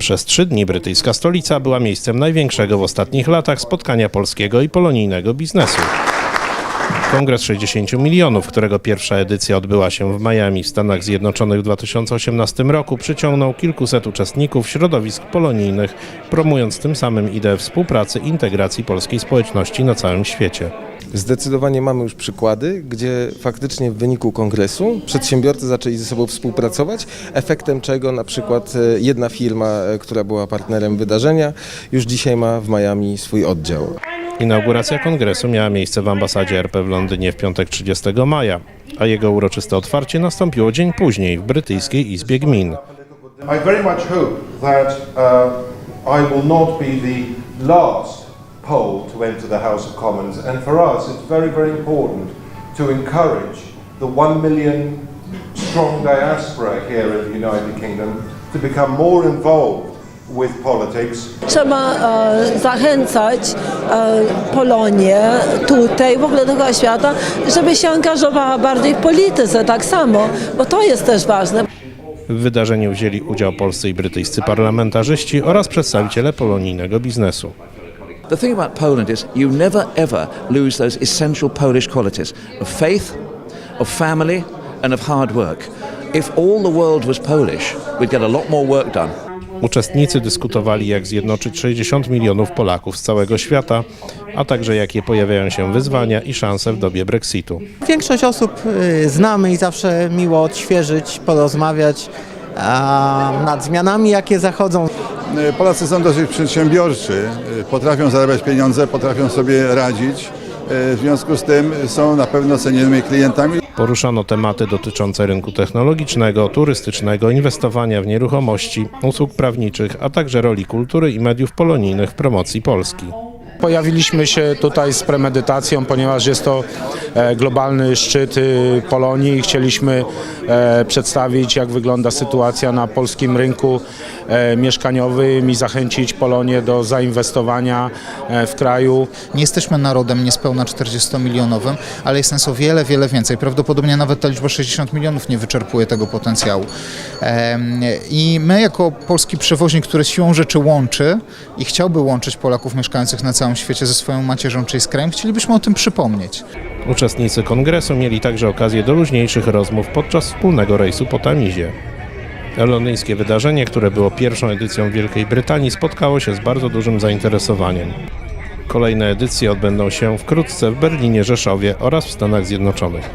Przez trzy dni brytyjska stolica była miejscem największego w ostatnich latach spotkania polskiego i polonijnego biznesu. Kongres 60 milionów, którego pierwsza edycja odbyła się w Miami w Stanach Zjednoczonych w 2018 roku, przyciągnął kilkuset uczestników środowisk polonijnych, promując tym samym ideę współpracy i integracji polskiej społeczności na całym świecie. Zdecydowanie mamy już przykłady, gdzie faktycznie w wyniku kongresu przedsiębiorcy zaczęli ze sobą współpracować, efektem czego na przykład e, jedna firma, e, która była partnerem wydarzenia, już dzisiaj ma w Miami swój oddział. Inauguracja kongresu miała miejsce w ambasadzie RP w Londynie w piątek 30 maja, a jego uroczyste otwarcie nastąpiło dzień później w brytyjskiej Izbie Gmin. I very much hope that uh, I will not be the last poll to enter the House of Commons, and for us it's very, very important to encourage the one million strong diaspora here in the United Kingdom to become more involved with politics Trzeba e, zachęcać e, Polonię tutaj, w ogóle do tego świata, żeby się angażowała bardziej w polityce tak samo, bo to jest też ważne. W wydarzeniu wzięli udział polscy i brytyjscy parlamentarzyści oraz przedstawiciele polonijnego biznesu. The thing about Poland is you never ever lose those essential Polish qualities of faith, of family, and of hard work. If all the world was Polish, we'd get a lot more work done. Uczestnicy dyskutowali, jak zjednoczyć 60 milionów Polaków z całego świata, a także jakie pojawiają się wyzwania i szanse w dobie Brexitu. Większość osób y, znamy i zawsze miło odświeżyć, porozmawiać nad zmianami, jakie zachodzą. Polacy są dosyć przedsiębiorczy, potrafią zarabiać pieniądze, potrafią sobie radzić. W związku z tym są na pewno cenionymi klientami. Poruszano tematy dotyczące rynku technologicznego, turystycznego, inwestowania w nieruchomości, usług prawniczych, a także roli kultury i mediów polonijnych w promocji Polski. Pojawiliśmy się tutaj z premedytacją, ponieważ jest to e, globalny szczyt y, Polonii i chcieliśmy e, przedstawić, jak wygląda sytuacja na polskim rynku e, mieszkaniowym i zachęcić Polonię do zainwestowania w kraju. Nie jesteśmy narodem niespełna 40-milionowym, ale jest nas o wiele, wiele więcej. Prawdopodobnie nawet ta liczba 60 milionów nie wyczerpuje tego potencjału. I my jako polski przewoźnik, który siłą rzeczy łączy i chciałby łączyć Polaków mieszkających na całym świecie ze swoją macierzą, czyli z krajem, chcielibyśmy o tym przypomnieć. Uczestnicy kongresu mieli także okazję do luźniejszych rozmów podczas wspólnego rejsu po Tamizie. Londyńskie wydarzenie, które było pierwszą edycją Wielkiej Brytanii, spotkało się z bardzo dużym zainteresowaniem. Kolejne edycje odbędą się wkrótce w Berlinie, Rzeszowie oraz w Stanach Zjednoczonych.